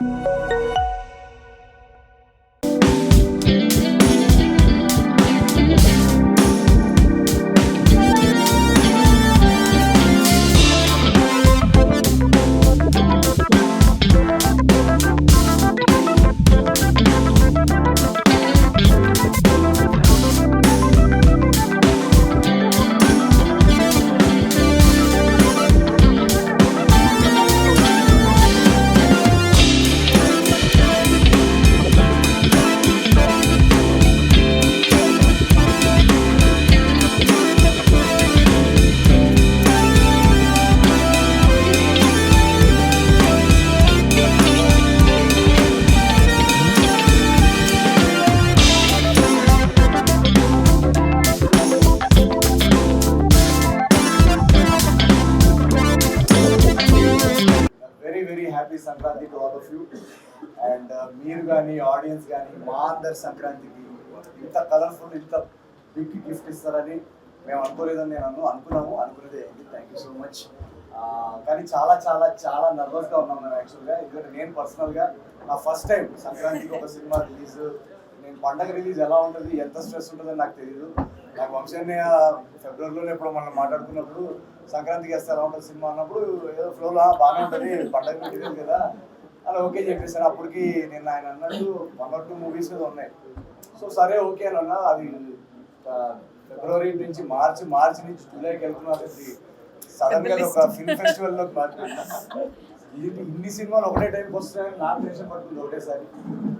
Very ఇంత ఇంత big gift ఇస్తారని మేము అనుకోలేదని నేను అన్ను అనుకున్నాము. అనుకునేది అయింది థ్యాంక్ యూ సో మచ్ కానీ చాలా చాలా చాలా నర్వస్గా ఉన్నాం మేము యాక్చువల్గా ఎందుకంటే నేను పర్సనల్గా నా ఫస్ట్ టైం సంక్రాంతికి ఒక సినిమా రిలీజ్ నేను పండగ రిలీజ్ ఎలా ఉంటుంది ఎంత స్ట్రెస్ ఉంటుందో నాకు తెలియదు నాకు వంశాన్ని ఫిబ్రవరిలో ఎప్పుడు మనం మాట్లాడుకున్నప్పుడు సంక్రాంతికి వేస్తే ఎలా ఉంటుంది సినిమా అన్నప్పుడు ఏదో ఫ్లోలో బాగానే ఉంటుంది పండగ రిలీజ్ కదా. అని ఓకే చెప్పేసాను అప్పటికి నేను ఆయన అన్నట్టు వన్ ఆర్ టూ మూవీస్ మీద ఉన్నాయి. సో సరే ఓకే అని అన్నా అది ఫిబ్రవరి నుంచి మార్చి మార్చి నుంచి జూలైకి వెళ్తున్నారు. సడన్గా ఒక ఫిల్మ్ ఫెస్టివల్లో ఇన్ని సినిమాలు ఒకటే టైంకి వస్తున్నాయని నాకు టెన్షన్ పడుతుంది ఒకటేసారి.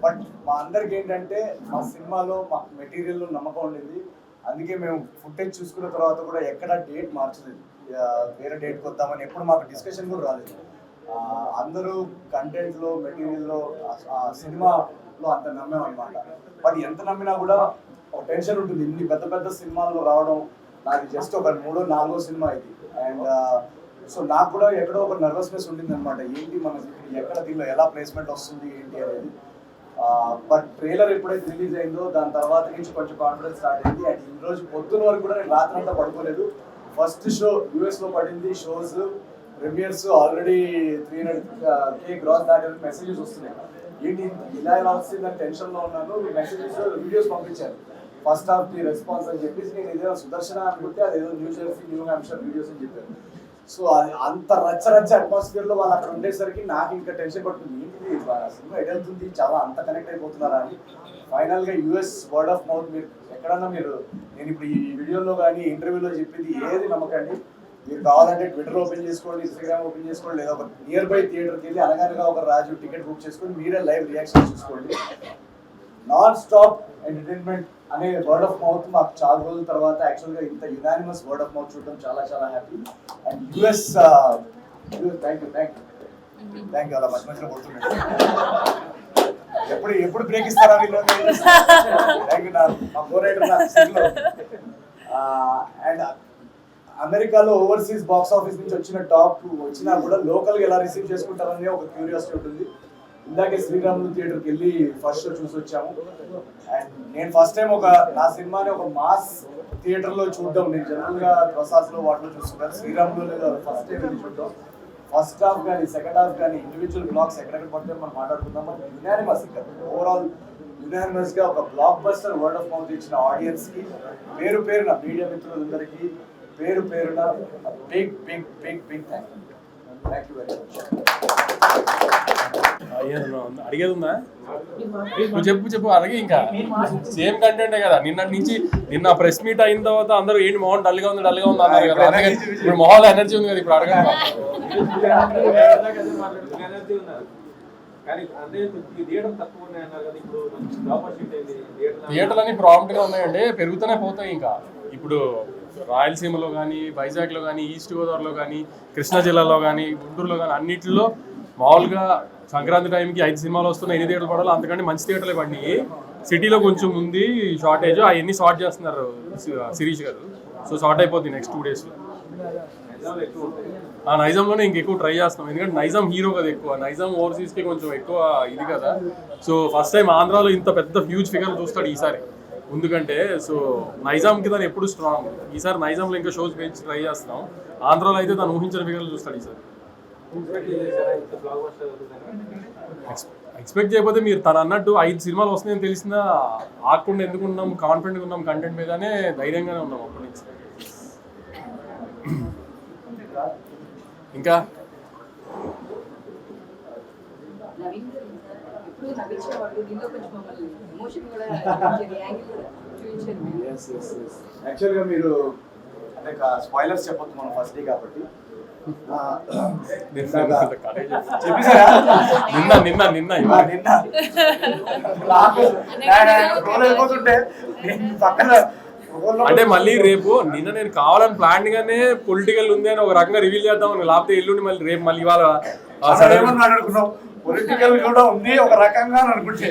బట్ మా అందరికి ఏంటంటే మా సినిమాలో మా మెటీరియల్లో నమ్మకం ఉండింది. అందుకే మేము ఫుటేజ్ చూసుకున్న తర్వాత కూడా ఎక్కడ డేట్ మార్చలేదు. వేరే డేట్కి వద్దామని ఎప్పుడు మాకు డిస్కషన్ కూడా రాలేదు. అందరూ కంటెంట్లో మెటీరియల్లో ఆ సినిమాలో అంత నమ్మాం అనమాట బట్ ఎంత నమ్మినా కూడా ఒక టెన్షన్ ఉంటుంది. ఇన్ని పెద్ద పెద్ద సినిమాల్లో రావడం నాది జస్ట్ ఒక మూడో నాలుగో సినిమా ఇది. అండ్ సో నాకు కూడా ఎక్కడో ఒక నర్వస్నెస్ ఉండింది అనమాట ఏంటి మన ఎక్కడ దీనిలో ఎలా ప్లేస్మెంట్ వస్తుంది ఏంటి అనేది. బట్ ట్రైలర్ ఎప్పుడైతే రిలీజ్ అయిందో దాని తర్వాత నుంచి కొంచెం కాన్ఫిడెన్స్ స్టార్ట్ అయింది. అండ్ ఈ రోజు పొద్దున వరకు కూడా నేను రాత్రి అంతా పడుకోలేదు ఫస్ట్ షో యూఎస్లో పడింది shows premieres already three hundred K gross దాటి మెసేజెస్ వస్తున్నాయి. ఏంటి? ఇలా ఎలా వస్తుంది టెన్షన్లో ఉన్నాను. మెసేజెస్ వీడియోస్ పంపించారు. ఫస్ట్ హాఫ్ ది రెస్పాన్స్ అని చెప్పేసి నేను ఏదైనా సుదర్శన అనుకుంటే అది ఏదో New Jersey New Hampshire videos అని చెప్పారు. సో అది అంత రచ్చ రచ్చ అట్మాస్ఫియర్లో వాళ్ళు అక్కడ ఉండేసరికి నాకు ఇంకా టెన్షన్ పడుతుంది. ఏంటిది? సినిమా ఎటు చాలా అంత కనెక్ట్ అయిపోతున్నారా అని. ఫైనల్గా యుఎస్ వర్డ్ ఆఫ్ మౌత్ మీరు ఎక్కడన్నా మీరు నేను ఇప్పుడు ఈ వీడియోలో కానీ ఇంటర్వ్యూలో చెప్పింది ఏది నమ్మకండి? మీరు కావాలంటే ట్విట్టర్ ఓపెన్ చేసుకోండి ఇన్స్టాగ్రామ్ ఓపెన్ చేసుకోండి లేదా ఒక నియర్ బై థియేటర్కి వెళ్ళి అనగానగా ఒక రాజు టికెట్ బుక్ చేసుకొని మీరే లైవ్ రియాక్షన్ చూసుకోండి. నాన్ స్టాప్ ఎంటర్టైన్మెంట్ అనే వర్డ్ ఆఫ్ మౌత్ మాకు చాలా రోజుల తర్వాత యాక్చువల్గా ఇంత యునానిమస్ వర్డ్ ఆఫ్ మౌత్ చూడడం చాలా చాలా happy and US thank you thank you thank you అలా మధ్య మధ్యలో పోతున్నాడు ఎప్పుడు ఎప్పుడు బ్రేక్ ఇస్తారా వీళ్ళు? థ్యాంక్ యూ నా మా ఫోర్ అండ్ uh, అమెరికాలో ఓవర్సీస్ బాక్స్ ఆఫీస్ నుంచి వచ్చిన టాప్ వచ్చినా కూడా లోకల్గా ఎలా రిసీవ్ చేసుకుంటారనే ఒక క్యూరియాసిటీ ఉంటుంది. ఇందాకే శ్రీరాములు థియేటర్కి వెళ్ళి ఫస్ట్ షో చూసి వచ్చాము. అండ్ నేను ఫస్ట్ టైం ఒక నా సినిమాని ఒక మాస్ థియేటర్లో చూడడం. నేను జనరల్గా ప్రసాద్లో వాటిలో చూస్తున్నాను శ్రీరాములు లేదా ఫస్ట్ టైం వెళ్ళి చూడడం. ఫస్ట్ హాఫ్ కానీ సెకండ్ హాఫ్ కానీ ఇండివిజువల్ బ్లాక్స్ ఎక్కడెక్కడ పడితే మనం మాట్లాడుకుందాం. మనం యునానిమస్ ఇక్కడ ఓవరాల్ యునానిమస్గా ఒక block buster word of mouth ఇచ్చిన ఆడియన్స్కి పేరు పేరున మీడియా మిత్రులందరికీ పేరు పేరున big big big big thank you thank you very much? అడిగేది ఉందా నువ్వు చెప్పు చెప్పు అలాగే ఇంకా సేమ్ కంటెంటే కదా నిన్న నుంచి నిన్న ప్రెస్ మీట్ అయిన తర్వాత అందరూ ఏంటి మొహం డల్గా ఉంది డల్గా ఉంది అన్నారు కదా ఇప్పుడు మొహంలో ఎనర్జీ ఉంది కదా ఇప్పుడు అడగండి థియేటర్ థియేటర్లు అన్ని ప్రాంప్ట్గా ఉన్నాయండి పెరుగుతూనే పోతాయి ఇంకా ఇప్పుడు రాయలసీమలో కానీ వైజాగ్లో కానీ ఈస్ట్ గోదావరిలో కానీ కృష్ణా జిల్లాలో కానీ గుంటూరులో కానీ అన్నింటిలో మామూలుగా సంక్రాంతి టైంకి ఐదు సినిమాలు వస్తున్నాయి. ఎన్ని థియేటర్లు పడాలి అంతకంటే మంచి థియేటర్లే పడినాయి. సిటీలో కొంచెం ఉంది షార్టేజ్. అవన్నీ షార్ట్ చేస్తున్నారు సి- శిరీష్ గారు? సో షార్ట్ అయిపోతుంది నెక్స్ట్ టూ డేస్లో ఎగ్జామ్లు ఎక్కువ ఆ నైజాంలోనే ఇంకెక్కువ ట్రై చేస్తాం ఎందుకంటే నైజాం హీరో కదా ఎక్కువ. నైజాం ఓవర్సీస్కి కొంచెం ఎక్కువ ఇది కదా. సో ఫస్ట్ టైం ఆంధ్రాలో ఇంత పెద్ద హ్యూజ్ ఫిగర్ చూస్తాడు ఈసారి. ఎందుకంటే సో నైజాంకి తను ఎప్పుడు స్ట్రాంగ్ ఈసారి నైజాంలో ఇంకా షోస్ పెంచి ట్రై చేస్తున్నాం ఆంధ్రాలో అయితే తను ఊహించిన ఫిగర్లు చూస్తాడు ఈసారి. ఎక్స్పెక్ట్ చేయకపోతే మీరు తను అన్నట్టు ఐదు సినిమాలు వస్తున్నాయని తెలిసినా ఆకుండా ఎందుకు ఉన్నాం కాన్ఫిడెంట్గా ఉన్నాం కంటెంట్ మీదనే ధైర్యంగానే ఉన్నాం అప్పటి నుంచి. ఇంకా? ఎప్పుడు నవ్వించిన వాళ్ళు కొంచెం మమ్మల్ని ఎమోషన్ కూడా యాంగిల్ యాక్చువల్గా మీరు అంటే స్పాయిలర్స్ చెప్పొద్దు మనం ఫస్ట్ డే కాబట్టి? నిన్న నిన్న నిన్న పక్కన అంటే మళ్ళీ రేపు నిన్న నేను కావాలని ప్లాన్ గానే పొలిటికల్ ఉంది అని ఒక రకంగా రివీల్ చేద్దాం లేకపోతే ఎల్లుండి మళ్ళీ రేపు మళ్ళీ ఇవాళ పొలిటికల్ కూడా ఉంది ఒక రకంగా అని అనుకుంటే.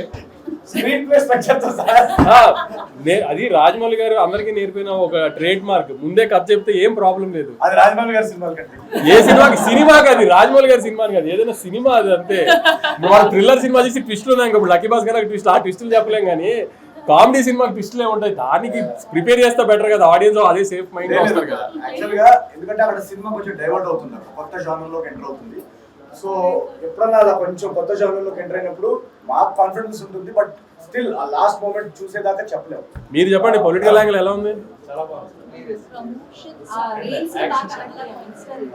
అది రాజమౌళి గారు అందరికీ నేర్పిన ఒక ట్రేడ్ మార్క్ ముందే కథ చెప్తే ఏం ప్రాబ్లం లేదు. అది రాజమౌళి గారి సినిమాల కంటే ఏ సినిమాకి? సినిమాకి అది రాజమౌళి గారి సినిమా కాదు. ఏదైనా సినిమా అది అంతే. మనం థ్రిల్లర్ సినిమా చేసి ట్విస్టులు ఉన్నాయి ఇప్పుడు లక్కీ బాస్ గారు ట్విస్ట్ ఆ ట్విస్టులు చెప్పలేం కానీ కామెడీ సినిమాకి ట్విస్టులే ఉంటాయి. దానికి ప్రిపేర్ చేస్తే బెటర్ కదా. ఆడియన్స్ అదే సేఫ్ మైండ్ వస్తారు కదా. యాక్చువల్గా ఎందుకంటే అక్కడ సినిమా కొంచెం డైవర్ట్ అవుతుంది కొత్త genre లోకి ఎంటర్ అవుతుంది. సో ఎప్పుడన్నా అలా కొంచెం కొత్త genre లోకి ఎంటర్ అయినప్పుడు మాకు కాన్ఫిడెన్స్ ఉంటుంది బట్ స్టిల్ ఆ లాస్ట్ మూమెంట్ చూసేదాకా చెప్పలేము. మీరు చెప్పండి పొలిటికల్ యాంగిల్ ఎలా ఉంది? చాలా బాగుంది.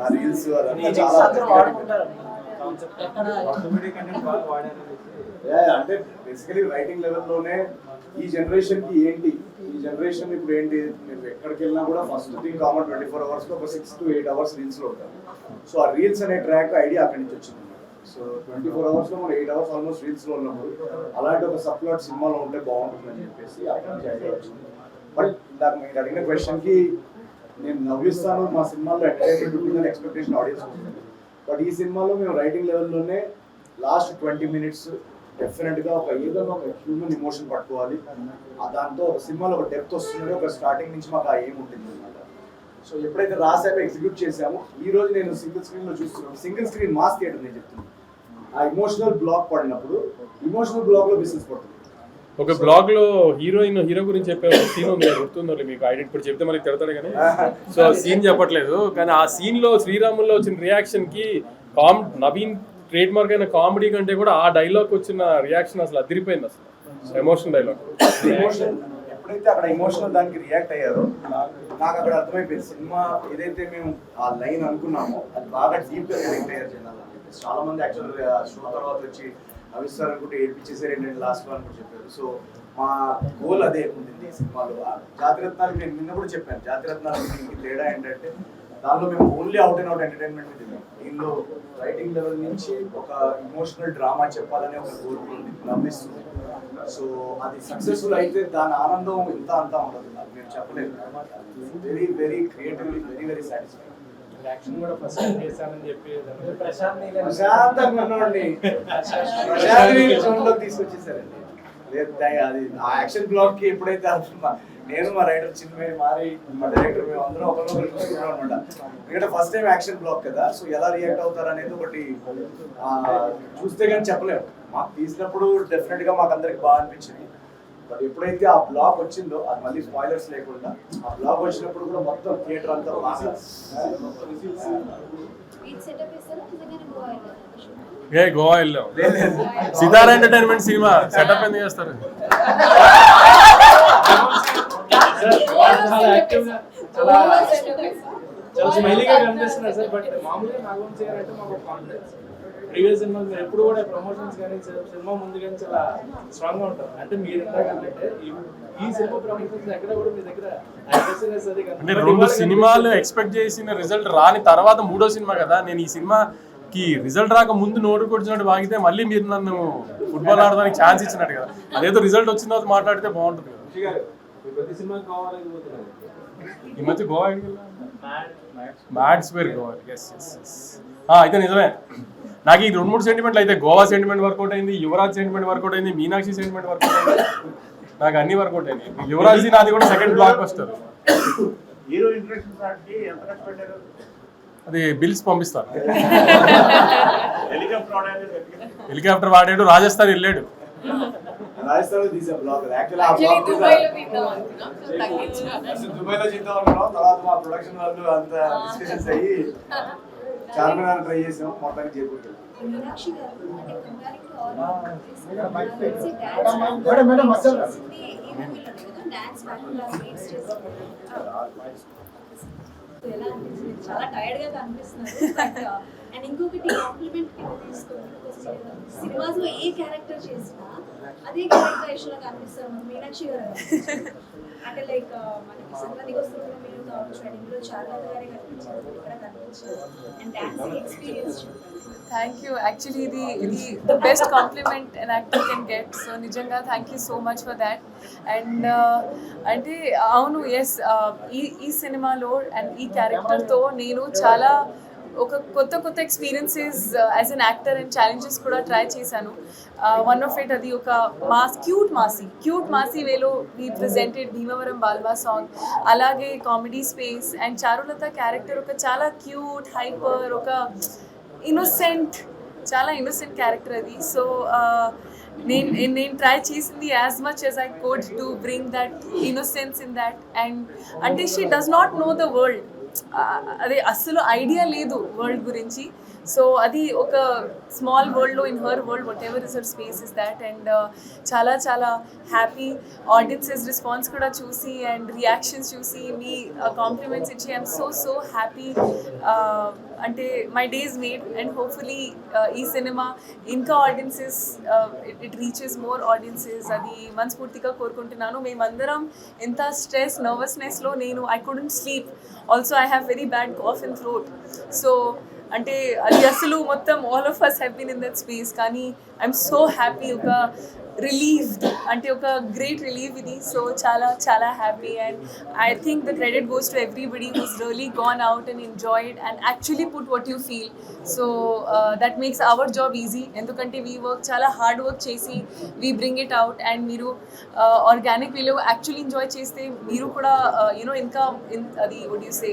రీల్స్ అంటే బేసికలీ రైటింగ్ లెవెల్లోనే ఈ జనరేషన్కి ఏంటి? జనరేషన్ ఇప్పుడు ఏంటి మీరు ఎక్కడికి వెళ్ళినా కూడా first thing common twenty four అవర్స్లో ఒక సిక్స్ టు ఎయిట్ అవర్స్ రీల్స్లో ఉంటారు. సో ఆ రీల్స్ అనే ట్రాక్ ఐడియా అక్కడి నుంచి వచ్చింది సో ట్వంటీ ఫోర్ అవర్స్లో మనం ఎయిట్ అవర్స్ ఆల్మోస్ట్ రీల్స్లో ఉన్నప్పుడు అలాంటి ఒక సప్లాట్ సినిమాలో ఉంటే బాగుంటుందని చెప్పేసి అక్కడి నుంచి ఐడియా వచ్చింది. బట్ ఇందాక మీరు అడిగిన క్వశ్చన్కి నేను నవ్విస్తాను మా సినిమాలో ఎంటర్టైన్మెంట్ ఉంటుందని ఎక్స్పెక్టేషన్ ఆడియన్స్ ఉంటుంది. బట్ ఈ సినిమాలో మేము రైటింగ్ లెవెల్లోనే లాస్ట్ ట్వంటీ మినిట్స్ డెఫినెట్గా ఒక ఏదైనా ఒక హ్యూమన్ ఇమోషన్ పట్టుకోవాలి. ఆ దాంతో ఒక సినిమాలో ఒక డెప్త్ వస్తుంది ఒక స్టార్టింగ్ నుంచి మాకు ఆ ఏం ఉంటుంది అనమాట సో ఎప్పుడైతే రాసామో ఎగ్జిక్యూట్ చేసామో ఈ రోజు నేను సింగిల్ స్క్రీన్లో చూస్తున్నాను. సింగిల్ స్క్రీన్ మాస్ థియేటర్ నేను చెప్తున్నాను ఆ ఇమోషనల్ బ్లాక్ పడినప్పుడు ఇమోషనల్ బ్లాక్లో బిజినెస్ పడుతుంది. ఒక బ్లాగ్లో హీరోయిన్ హీరో గురించి చెప్పే ఒక సీన్ ఉంది గుర్తుందో మీకు? ఐడి ఇప్పుడు చెప్తే మనకి తిడతాడు కానీ. సో సీన్ చెప్పట్లేదు. కానీ ఆ సీన్లో శ్రీరాముల్లో వచ్చిన రియాక్షన్కి కామ్ నవీన్ ట్రేడ్ మార్క్ అయిన కామెడీ కంటే కూడా ఆ డైలాగ్ వచ్చిన రియాక్షన్ అసలు అదిరిపోయింది అసలు. ఎమోషన్ డైలాగ్ ఎమోషన్ ఎప్పుడైతే అక్కడ ఎమోషనల్ దానికి రియాక్ట్ అయ్యారో నాకు అక్కడ అర్థమైపోయింది. సినిమా ఏదైతే మేము ఆ లైన్ అనుకున్నామో అది బాగా డీప్గా కనెక్ట్ అయ్యారు జనాలు. చాలా మంది యాక్చువల్ షో తర్వాత వచ్చి అవిస్తారు అనుకుంటే ఏడ్పించేసారు ఏంటంటే లాస్ట్ వన్ కూడా చెప్పారు. సో మా గోల్ అదే ఉంటుంది ఈ సినిమాలో. జాతిరత్నాలు నేను నిన్న కూడా చెప్పాను. జాతిరత్నాలు తేడా ఏంటంటే దానిలో మేము only out and out entertainment ఉన్నాం. దీనిలో రైటింగ్ లెవెల్ నుంచి ఒక ఇమోషనల్ డ్రామా చెప్పాలనే ఒక గోల్ ఉంది. నవ్విస్తుంది సో అది సక్సెస్ఫుల్ అయితే దాని ఆనందం ఇంత అంతా ఉండదు. అది నేను చెప్పలేదు very very creatively very very satisfied action కూడా ఫస్ట్ చేశానని చెప్పి ప్రశాంత్ ప్రశాంతంగా ఉన్నవాడిని ప్రశాంత్ జోన్లోకి తీసుకొచ్చేసారండి. లేదు అది ఆ యాక్షన్ బ్లాక్కి ఎప్పుడైతే అనుకున్నా నేను మా రైటర్ చిన్మయ్య మారి మా డైరెక్టర్ మేము అందరం ఒకరినొకరు చూసుకున్నాం అనమాట ఎందుకంటే ఫస్ట్ టైం యాక్షన్ బ్లాక్ కదా సో ఎలా రియాక్ట్ అవుతారు అనేది ఒకటి ఆ, చూస్తే కానీ చెప్పలేము. మాకు తీసినప్పుడు డెఫినెట్గా మాకు అందరికి బాగా అనిపించింది. బట్ ఎప్పుడైతే ఆ బ్లాక్ వచ్చిందో అది మళ్ళీ స్పాయిలర్స్ లేకుండా ఆ బ్లాక్ వచ్చినప్పుడు కూడా మొత్తం థియేటర్ అంతా ఏ గోవా వెళ్ళాం. సితారా ఎంటర్టైన్మెంట్ సినిమా. సెటప్ ఎందుకు చేస్తారు? చాలా యాక్టివ్గా చాలా చాలా స్మైలీగా కనిపిస్తున్నారు సార్ బట్ మామూలుగా నాగవంశీ గారు అంటే మాకు కాన్ఫిడెన్స్ ప్రీవియస్ సినిమా మీరు ఎప్పుడు కూడా ప్రమోషన్స్ కానీ సినిమా ముందు కానీ చాలా స్ట్రాంగ్గా ఉంటారు అంటే మీరు ఎంతకంటే ఈ సినిమా ప్రమోషన్స్ ఎక్కడ కూడా మీ దగ్గర aggressiveness అది అంటే కనిపించదు. రెండు సినిమాలు. ఎక్స్పెక్ట్ చేసిన రిజల్ట్ రాని తర్వాత మూడో సినిమా కదా నేను ఈ సినిమాకి రిజల్ట్ రాక ముందు నోటు కొట్టినట్టు వాగితే మళ్ళీ మీరు నన్ను ఫుట్బాల్ ఆడడానికి ఛాన్స్ ఇచ్చినట్టు కదా అదేదో రిజల్ట్ వచ్చిన తర్వాత మాట్లాడితే బాగుంటుంది కదా ఈ మధ్య గోవా మ్యాడ్స్. పేరు గోవా. ఎస్ ఎస్ ఎస్ అయితే నిజమే. నాకు ఈ రెండు మూడు సెంటిమెంట్లు అయితే గోవా సెంటిమెంట్ వర్కౌట్ అయింది యువరాజ్ సెంటిమెంట్ వర్కౌట్ అయింది మీనాక్షి సెంటిమెంట్ వర్కౌట్ అయింది. నాకు అన్ని వర్కౌట్ అయింది యువరాజ్ నాది కూడా సెకండ్ బ్లాక్ వస్తారు అది బిల్స్ పంపిస్తారు. హెలికాప్టర్ వాడాడు రాజస్థాన్ వెళ్ళాడు. రాజస్థాన్లో తీసే బ్లాగ్ యాక్చువల్లీ బ్లాగ్ దుబాయ్లో చేద్దాం అనుకున్నాం. తర్వాత మా ప్రొడక్షన్ వాళ్ళు అంత డిస్కషన్స్ అయ్యి చార్మినార్ ట్రై చేసాం. మొత్తానికి చాలా టైర్డ్గా కనిపిస్తున్నారు బట్ అండ్ ఇంకొకటి కాంప్లిమెంట్ కింద తీసుకోండి సినిమాస్లో ఏ క్యారెక్టర్ చేసినా అదే క్యారెక్టర్ యశ్వలో కనిపిస్తారు మన మీనాక్షి గారు అంటే లైక్ మనకి సంక్రాంతికి వస్తున్న మీరు కావచ్చు అండ్ ఇందులో చాలా గారే కనిపించారు ఇక్కడ కనిపించారు. And dancing experience thank you actually ఇది ఇది the best compliment and actor can get so నిజంగా thank you so much for that and అంటే అవును ఎస్ ఈ ఈ సినిమాలో అండ్ ఈ క్యారెక్టర్తో నేను చాలా ఒక కొత్త కొత్త experiences as an actor and challenges కూడా ట్రై చేశాను. వన్ ఆఫ్ ఇట్ అది ఒక mass cute massy cute massy వేలో we presented Bhimavaram Balma song అలాగే comedy space and Charulatha character ఒక చాలా క్యూట్ హైపర్ ఒక ఇన్నోసెంట్ చాలా ఇన్నోసెంట్ క్యారెక్టర్ అది. సో uh, నేను నేను ట్రై చేసింది as much as I could to bring that innocence in that and అంటే she does not know the world అదే అస్సలు ఐడియా లేదు వరల్డ్ గురించి. సో అది ఒక స్మాల్ వరల్డ్లో in her world whatever is her space is that and చాలా చాలా హ్యాపీ ఆడియన్సెస్ రెస్పాన్స్ కూడా చూసి అండ్ రియాక్షన్స్ చూసి మీ uh, కాంప్లిమెంట్స్ ఇచ్చి. ఐఎమ్ సో సో హ్యాపీ అంటే my days made and hopefully ఈ సినిమా ఇంకా audiences it reaches more audiences అది మనస్ఫూర్తిగా కోరుకుంటున్నాను. మేమందరం ఎంత స్ట్రెస్ నర్వస్నెస్లో నేను I couldn't sleep also I have very bad cough in throat so అంటే అది అసలు మొత్తం all of us have been in that space కానీ ఐఎమ్ సో హ్యాపీ ఒక రిలీఫ్డ్ అంటే ఒక గ్రేట్ రిలీఫ్ ఇది. సో చాలా చాలా happy and I think the credit goes to everybody who's really gone out and enjoyed and actually put what you feel so that makes our job easy ఎందుకంటే we work చాలా hard work చేసి we bring it out and మీరు organic వీలో actually enjoy చేస్తే మీరు కూడా you know ఇంకా అది వడ్ యూ సే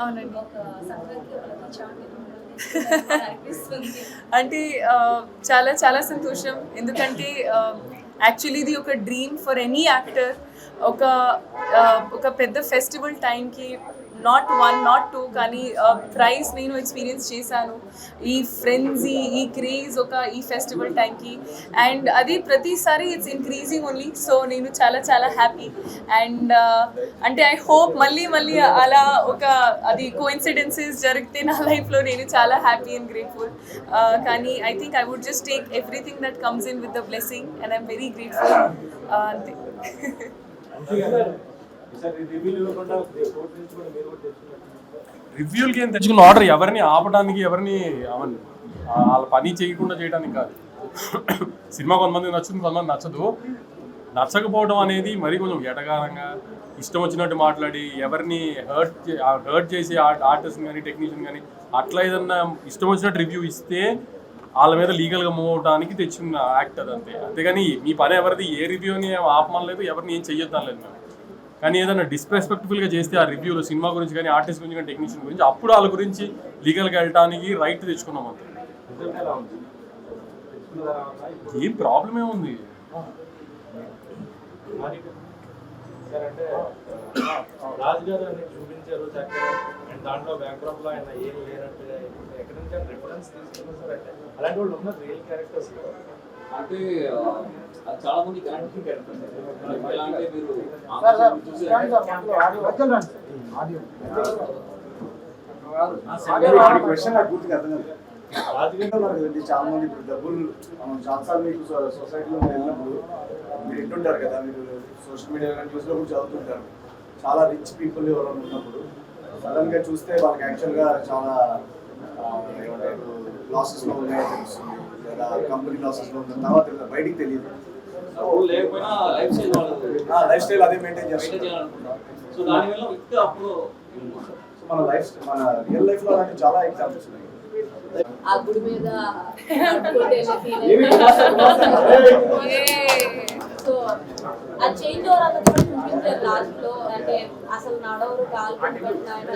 అవునండి. ఒక అనిపిస్తుంది అంటే చాలా చాలా సంతోషం. ఎందుకంటే యాక్చువల్లీ ఇది ఒక డ్రీమ్ ఫర్ ఎనీ యాక్టర్ ఒక ఒక పెద్ద ఫెస్టివల్ టైంకి నాట్ వన్ నాట్ టూ కానీ ప్రైజ్ నేను ఎక్స్పీరియన్స్ చేశాను. ఈ ఫ్రెండ్జీ ఈ క్రేజ్ ఒక ఈ ఫెస్టివల్ టైంకి. అండ్ అది ప్రతిసారి ఇట్స్ ఇంక్రీజింగ్ ఓన్లీ సో నేను చాలా చాలా హ్యాపీ అండ్ అంటే ఐ హోప్ మళ్ళీ మళ్ళీ అలా ఒక అది కోఇన్సిడెన్సెస్ జరిగితే నా లైఫ్లో నేను చాలా హ్యాపీ అండ్ గ్రేట్ఫుల్ కానీ I think I would just take everything that comes in with the blessing and I'm very grateful అంతే. రివ్యూలు రివ్యూలకి ఏం తెచ్చుకున్న ఆర్డర్ ఎవరిని ఆపడానికి ఎవరిని అవన్నీ? వాళ్ళ పని చేయకుండా చేయడానికి కాదు. సినిమా కొంతమంది నచ్చుతుంది కొంతమంది నచ్చదు. నచ్చకపోవడం అనేది మరి కొంచెం ఎటగారంగా ఇష్టం వచ్చినట్టు మాట్లాడి ఎవరిని హర్ట్ హర్ట్ చేసి ఆర్టిస్ట్ కానీ టెక్నీషియన్ కానీ అట్లా ఏదన్నా ఇష్టం వచ్చినట్టు రివ్యూ ఇస్తే వాళ్ళ మీద లీగల్గా మూవ్ అవడానికి తెచ్చుకున్న యాక్ట్ అది అంతే. అంతేగాని మీ పని ఎవరిది ఏ రివ్యూని ఆపమనలేదు ఎవరిని ఏం చెయ్యొద్దాం లేదు మేము. కానీ ఏదైనా డిస్రెస్పెక్ట్ఫుల్గా చేస్తే ఆ రివ్యూలో సినిమా గురించి కానీ ఆర్టిస్ట్ గురించి కానీ టెక్నీషియన్ గురించి అప్పుడు వాళ్ళ గురించి లీగల్గా వెళ్ళడానికి రైట్ తెచ్చుకున్నాం అంతే. ఉంది ఏం ప్రాబ్లం ఏముంది చూపించారు అండ్ దాంట్లో బ్యాక్గ్రౌండ్లో ఆయన ఏం లేనట్టుగా ఎక్కడి నుంచి రిఫరెన్స్ తీసుకున్నారు అలాంటి వాళ్ళు రియల్ క్యారెక్టర్స్ అంటే చాలా మంది కనెక్టింగ్ ఎలా అంటే మీరు క్వశ్చన్ నాకు పూర్తిగా అర్థం కాలేదు. రాజు గారు ఉన్నారు కదండి చాలా మంది ఇప్పుడు డబ్బులు మనం చాలాసార్లు మీకు సొసైటీలో వెళ్ళినప్పుడు మీరు వింటుంటారు కదా మీరు సోషల్ మీడియా న్యూస్లో కూడా చదువుతుంటారు. చాలా రిచ్ పీపుల్ ఎవరైనా ఉన్నప్పుడు సడన్గా చూస్తే వాళ్ళకి యాక్చువల్గా చాలా లాసెస్లో ఉన్నాయో తెలుస్తుంది లేదా కంపెనీ లాసెస్లో ఉంది తర్వాత. బయటికి తెలియదు. లైఫ్ స్టైల్ వాళ్ళు లైఫ్ స్టైల్ అదే మెయింటైన్ చేయాలనుకుంటారు. సో మన లైఫ్ మన రియల్ లైఫ్లో అలాంటి చాలా ఎగ్జాంపుల్స్ ఉన్నాయి. ఆ గుడి మీద. ఆ చేంజ్ ఓవర్ అన్నది కూడా లాస్ట్లో అంటే అసలు నడవరు కాలు పట్టుకుంటున్నాయన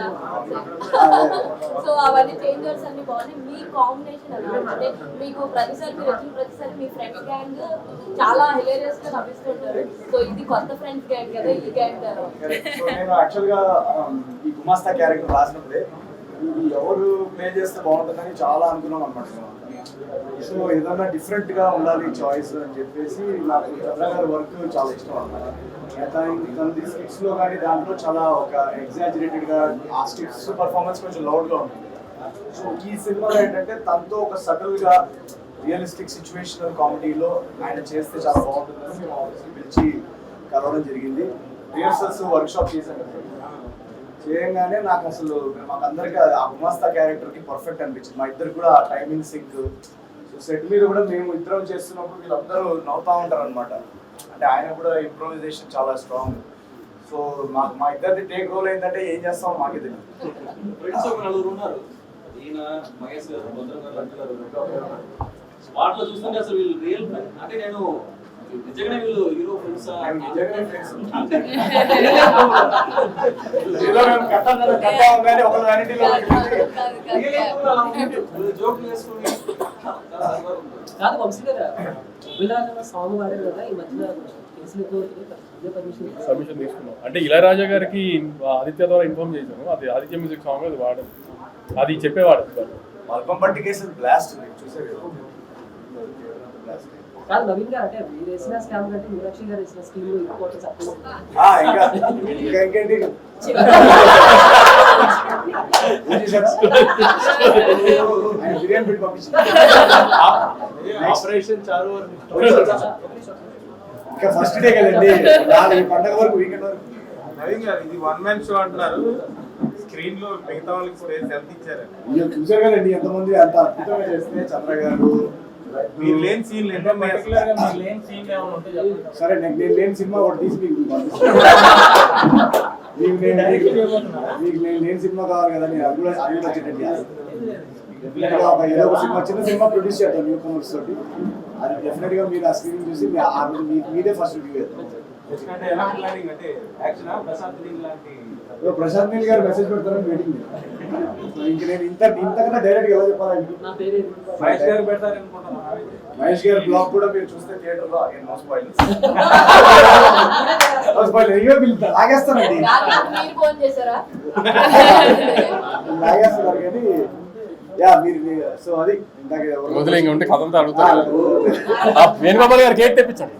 సో అవన్నీ చేంజర్స్ అన్ని బాగున్నాయి. మీ కాంబినేషన్ ఎలా అంటే మీకు ప్రతిసారి మీరు వచ్చిన ప్రతిసారి మీ ఫ్రెండ్స్ గ్యాంగ్ చాలా హిలేరియస్గా నవ్విస్తుంటారు. సో ఇది కొత్త ఫ్రెండ్స్ గ్యాంగ్ కదా ఈ గ్యాంగ్ కదా um, ఈ గుమాస్తా క్యారెక్టర్ రాసినప్పుడే ఇది ఎవరు ప్లే చేస్తే బాగుంటుందని చాలా అనుకున్నాం అనమాట సో ఏదన్నా డిఫరెంట్గా ఉండాలి చాయిస్ అని చెప్పేసి నాకు చంద్ర గారి వర్క్ చాలా ఇష్టం అనమాట తనది స్కిట్స్లో కానీ దాంట్లో చాలా ఒక ఎగ్జాజరేటెడ్గా ఆ స్కిట్స్ పర్ఫార్మెన్స్ కొంచెం లౌడ్గా ఉంటుంది. సో ఈ సినిమాలో ఏంటంటే తనతో ఒక సటిల్గా రియలిస్టిక్ సిచ్యువేషనల్ కామెడీలో ఆయన చేస్తే చాలా బాగుంటుందని మేము ఆఫీస్కి పిలిచి కలవడం జరిగింది. రిహర్సల్స్ వర్క్ షాప్ చేశాం చేయంగానే నాకు అసలు మాకు అందరికి ఆ గుమాస్తా క్యారెక్టర్కి పర్ఫెక్ట్ అనిపించింది. మా ఇద్దరు కూడా ఆ టైమింగ్ సింక్ సెట్ మీద కూడా మేము ఇద్దరం చేస్తున్నప్పుడు వీళ్ళందరూ నవ్వుతా ఉంటారు అనమాట అంటే ఆయన కూడా ఇంప్రూవైజేషన్ చాలా స్ట్రాంగ్ సో మా మా ఇద్దరిది టేక్ రోల్ ఏంటంటే ఏం చేస్తాం మాకే తెలియదు ఫ్రెండ్స్ ఒక నలుగురు ఉన్నారు. ఈయన మహేష్ గారు భద్రం గారు లంక గారు స్పాట్లో చూస్తుంటే అసలు వీళ్ళు రియల్ అంటే నేను నిజంగానే వీళ్ళు హీరో ఫ్రెండ్స్ నిజంగానే friends. కదా వంశీ గారు అభిలాష సాంగ్ వాడారు కదా ఈ సబ్మిషన్ తీసుకున్నాం. అంటే ఇళయరాజా గారికి ఆదిత్య ద్వారా ఇన్ఫార్మ్ చేశాను. అది ఆదిత్య మ్యూజిక్ సాంగ్ అది వాడదు. అది చెప్పేవాడు. మల్పం పట్టి కేసు బ్లాస్ట్ చూసారు కదా నవీన్ గారు అంటే మీరు వేసిన స్కామ్ కంటే మీనాక్షి గారు వేసిన స్కీమ్లో ఇంపార్టెన్స్ ఇంకా ఫస్ట్ డే కదండి. నాలుగు పండగ వరకు వీకెండ్ వరకు. నవీన్ గారు ఇది వన్ మ్యాన్ షో అంటున్నారు. స్క్రీన్లో మిగతా వాళ్ళకి ఇచ్చారు? ఇక చూసారు కదండి ఎంతమంది అంత అద్భుతంగా చేస్తే చంద్ర గారు మీరు లేని సీన్. సరే నేను నేను లేని సినిమా ఒకటి తీసి మీకు. మీకు నేను మీకు నేను లేని సినిమా కావాలి కదా నేను గా ఒక ఏదో ఒక సినిమా చిన్న సినిమా ప్రొడ్యూస్ చేద్దాం న్యూ కమర్స్ తోటి. అది డెఫినెట్గా మీరు ఆ స్క్రీన్ చూసి మీదే ఫస్ట్ రివ్యూ చేద్దాం అంటే ఎలా ప్లానింగ్ అంటే యాక్షన్ ప్రశాంత్ నీల్ గారు మెసేజ్ పెడతారని వెయిటింగ్ ఇంక నేను ఇంత ఇంతకన్నా డైరెక్ట్ ఎలా చెప్పాలి నా పేరు మహేష్ గారు పెడతారు అనుకుంటున్నాను మహేష్ గారి బ్లాగ్ కూడా మీరు చూస్తే థియేటర్లో again no spoilers no spoiler వీళ్ళు లాగేస్తానండి రాత్రి మీరు ఫోన్ చేశారా? లాగేస్తున్నారు కానీ యా మీరు సో అది ఇందాక వదిలే ఉంటే కథంతా ఆ, అడుగుతారు వేణుగోపాల్ గారు కేక్ తెప్పించండి.